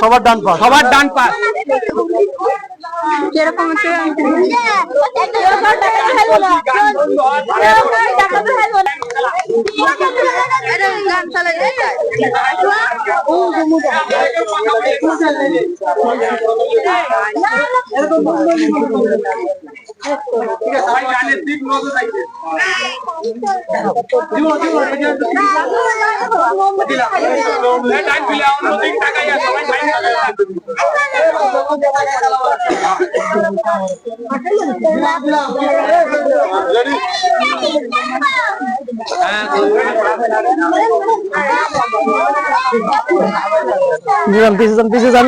সবার ডান পাশ সবার ডান পাশ যেরকম হচ্ছে গান চালা সবাই ডানের দিক নজর রাখবে এই ডান ফিলে অন্য দিক তাকাইয়া সবাই ডান তাকাইয়া পিছিয়ে যান পিছিয়ে যান পিছিয়ে যান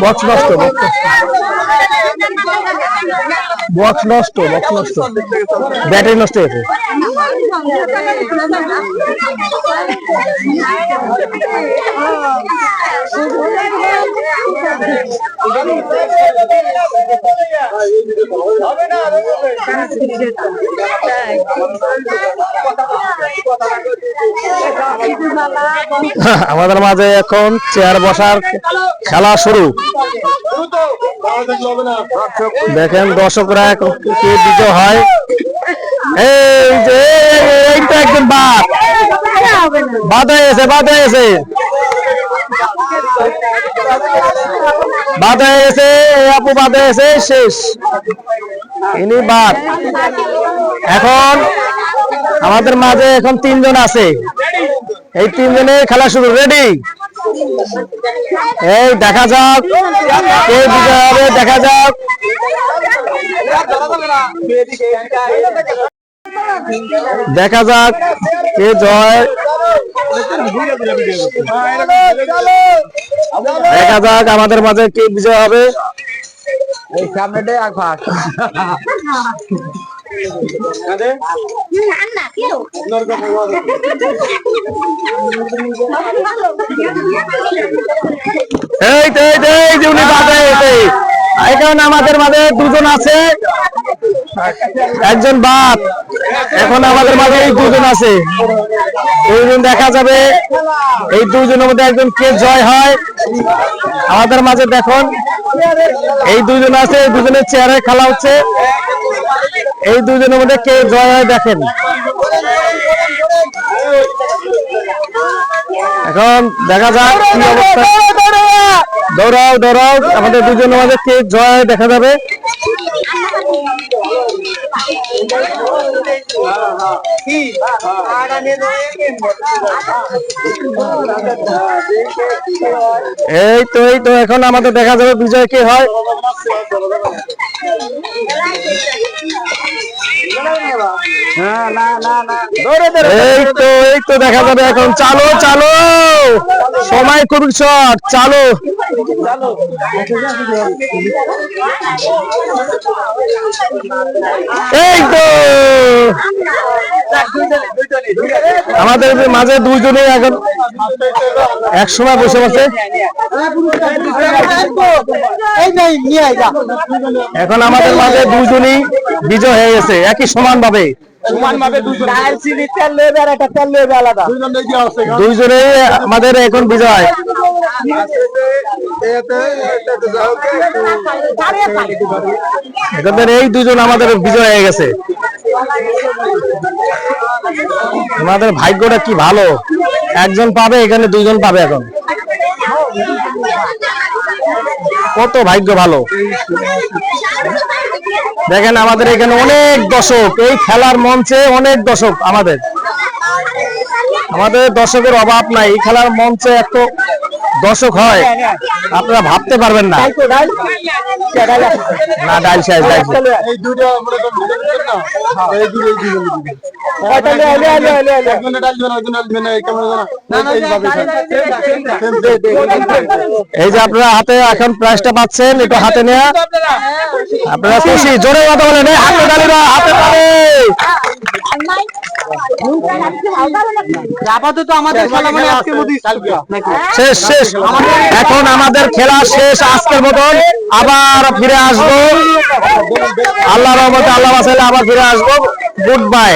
বক্স নষ্ট বক্স নষ্ট বক্স নষ্ট ব্যাটারি নষ্ট হয়েছে আমাদের মাঝে এখন চেয়ার বসার খেলা শুরু। দেখেন দর্শকরা কে বিজয় হয়। এই যে একদম বাদ। বাদ হয়ে গেছে বাদ হয়ে এই আপু হয়ে গেছে শেষ। ইনি বাদ। এখন আমাদের মাঝে এখন তিনজন আছে। এই তিনজনের খেলা শুরু, রেডি? এই দেখা যাক, কে বিজয় হবে, দেখা যাক। দেখা যাক। কে জয়। দেখা যাক, আমাদের মাঝে কে বিজয় হবে। এই আমাদের মাঝে দুজন আছে। একজন বাদ এখন আমাদের মাঝে এই দুজন আছে। দুজন দেখা যাবে। এই দুজনের মধ্যে একজন কে জয় হয়, আমাদের মাঝে দেখুন। এই দুজন আছে, এই দুজনের চেয়ারে খেলা হচ্ছে। এই দুজনের মধ্যে কে জয় হয় দেখেন। এখন দেখা যাক কি অবস্থা। দৌড়াও দৌড়াও। আমাদের দুজনের মাঝে কে জয় দেখা যাবে। এই তো এই তো এখন আমাদের দেখা যাবে বিজয় কি হয়। এই তো এই তো দেখা যাবে এখন। চালো চালো। সময় খুবই শর্ট চালো। এই তো। আমাদের মাঝে দুইজনে এখন এক সময় বসে বসে। এখন আমাদের মাঝে দুজনই বিজয় হয়ে গেছে, একই সমান ভাবে দুইজনেই আমাদের এখন বিজয় এখানের এই দুজন আমাদের বিজয় হয়ে গেছে। আমাদের ভাগ্যটা কি ভালো? একজন পাবে এখানে দুইজন পাবে এখন। কত ভাগ্য ভালো। দেখেন আমাদের এখানে অনেক দর্শক, এই খেলার মঞ্চে অনেক দর্শক আমাদের। আমাদের দর্শকের অভাব নাই, এই খেলার মঞ্চে এত দর্শক হয়, আপনারা ভাবতে পারবেন না। না শেষ ডাল শেষ। এই যে আপনারা হাতে এখন প্রাইসটা পাচ্ছেন একটু হাতে নেয়া। আপনারা। খুশি জোরে কথা বলেন হাতে তালিরা হাতে তালি আপাতত আমাদের খেলা মানে আজকের মধ্যে শেষ শেষ। এখন আমাদের খেলা শেষ আজকের মতন। আবার ফিরে আসব। আল্লাহ রহমতে আল্লাহ বাসাইলে আবার ফিরে আসব। Good bye